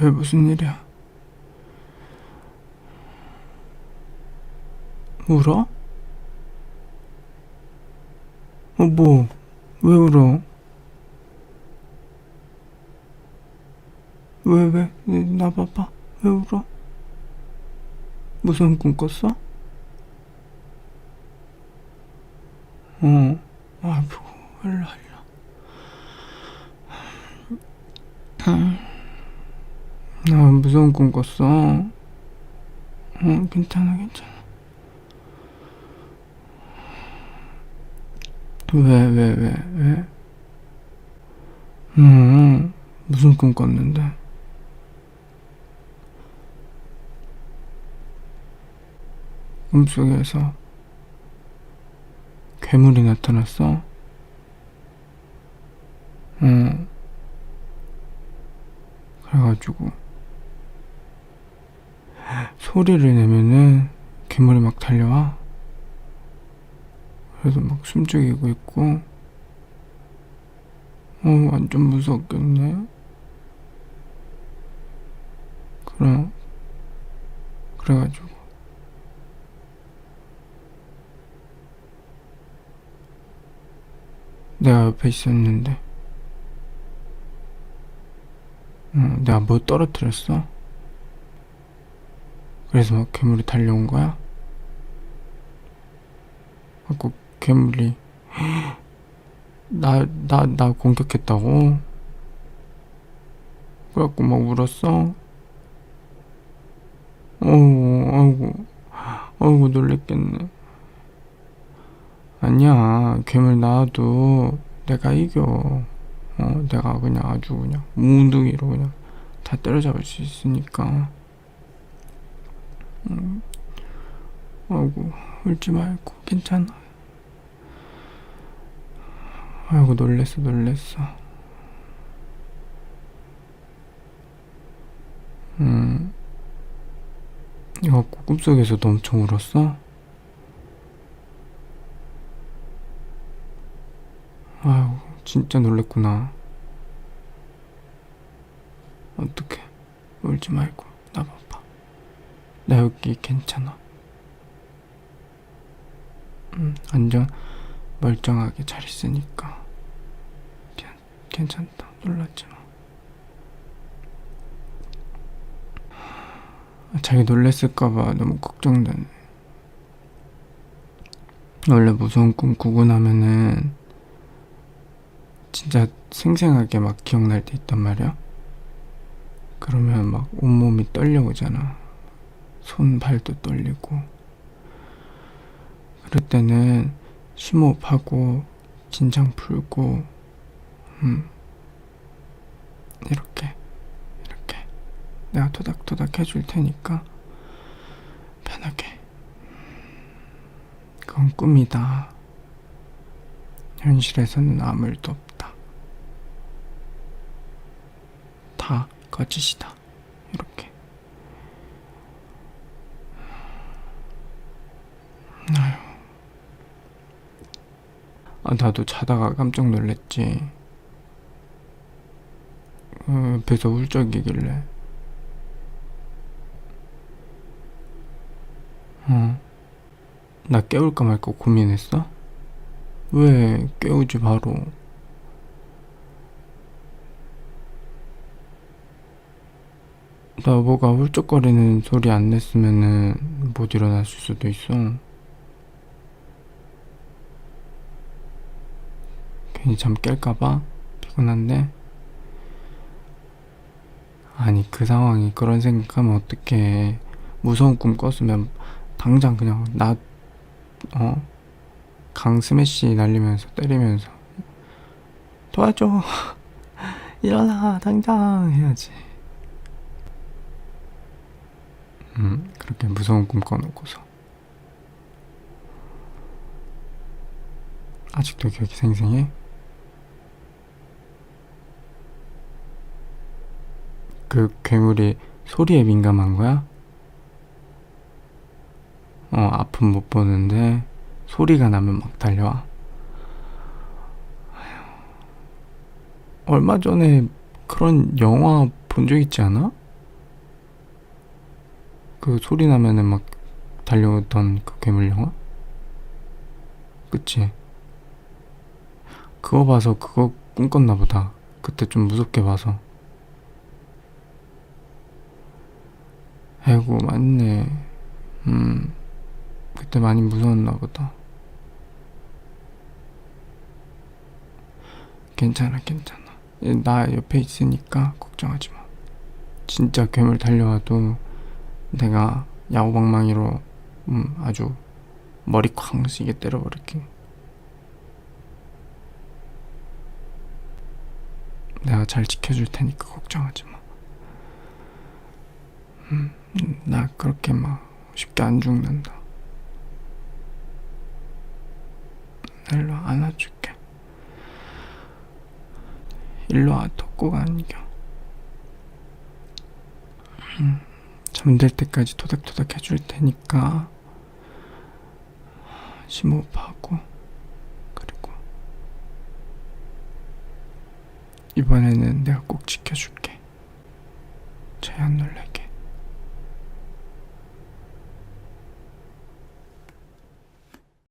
왜 무슨 일이야? 울어? 어, 뭐, 왜 울어? 왜, 왜, 나 봐봐. 왜 울어? 무슨 꿈 꿨어? 어, 일로, 일로. 나 무서운 꿈 꿨어. 어, 괜찮아, 괜찮아. 왜, 왜, 왜, 왜? 음, 무슨 꿈 꿨는데? 꿈속에서 괴물이 나타났어? 응. 그래가지고 소리를 내면은 괴물이 막 달려와. 그래서 막 숨죽이고 있고, 어, 완전 무섭겠네. 그럼, 그래가지고. 내가 옆에 있었는데, 응, 내가 뭐 떨어뜨렸어? 그래서 막 괴물이 달려온 거야? 하고 괴물이 나, 나, 나 공격했다고? 그래갖고 막 울었어? 어우, 아이고, 아이고, 놀랬겠네. 아니야, 괴물 나와도 내가 이겨. 어, 내가 그냥 아주 그냥 뭉둥이로 그냥 다 때려잡을 수 있으니까. 음, 아이고, 울지 말고, 괜찮아. 아이고 놀랬어 놀랬어. 음. 이거 꿈속에서도 엄청 울었어? 아유 진짜 놀랬구나. 어떡해. 울지 말고 나 봐봐 나 여기 괜찮아. 음 안전 멀쩡하게 잘 있으니까. 괜, 괜찮다. 놀랐지 마 아, 자기 놀랬을까봐 너무 걱정되네. 원래 무서운 꿈 꾸고 나면은 진짜 생생하게 막 기억날 때 있단 말이야. 그러면 막 온몸이 떨려오잖아 손 발도 떨리고. 그럴 때는 심호흡하고 긴장 풀고 음 이렇게 이렇게 내가 토닥토닥 해줄 테니까 편하게. 그건 꿈이다. 현실에서는 아무 일도 없다. 다 거짓이다. 이렇게 아, 나도 자다가 깜짝 놀랬지. 어, 옆에서 울적이길래. 어. 나 깨울까 말까 고민했어? 왜 깨우지 바로. 나 뭐가 훌쩍거리는 소리 안 냈으면은 못 일어났을 수도 있어. 괜히 잠 깰까봐 피곤한데. 아니 그 상황이 그런 생각하면 어떡해. 무서운 꿈 꿨으면 당장 그냥 나 어? 강 스매시 날리면서 때리면서. 도와줘. 일어나 당장 해야지. 음 그렇게 무서운 꿈 꿔놓고서. 아직도 기억이 생생해? 그 괴물이 소리에 민감한 거야? 어, 아픔 못 보는데 소리가 나면 막 달려와. 얼마 전에 그런 영화 본 적 있지 않아? 그 소리 나면은 막 달려오던 그 괴물 영화? 그치? 그거 봐서 그거 꿈꿨나 보다. 그때 좀 무섭게 봐서. 아이고, 맞네. 음, 그때 많이 무서웠나 보다. 괜찮아, 괜찮아. 얘나 옆에 있으니까 걱정하지 마. 진짜 괴물 달려와도 내가 야구방망이로 음, 아주 머리 쾅 쓰게 때려버릴게. 내가 잘 지켜줄 테니까 걱정하지 마. 음, 나 그렇게 막 쉽게 안 죽는다. 일로 와, 안아줄게. 일로 와, 덮고 안겨. 음, 잠들 때까지 토닥토닥 해줄 테니까 심호흡하고 그리고 이번에는 내가 꼭 지켜줄게. 쟤안 놀래게.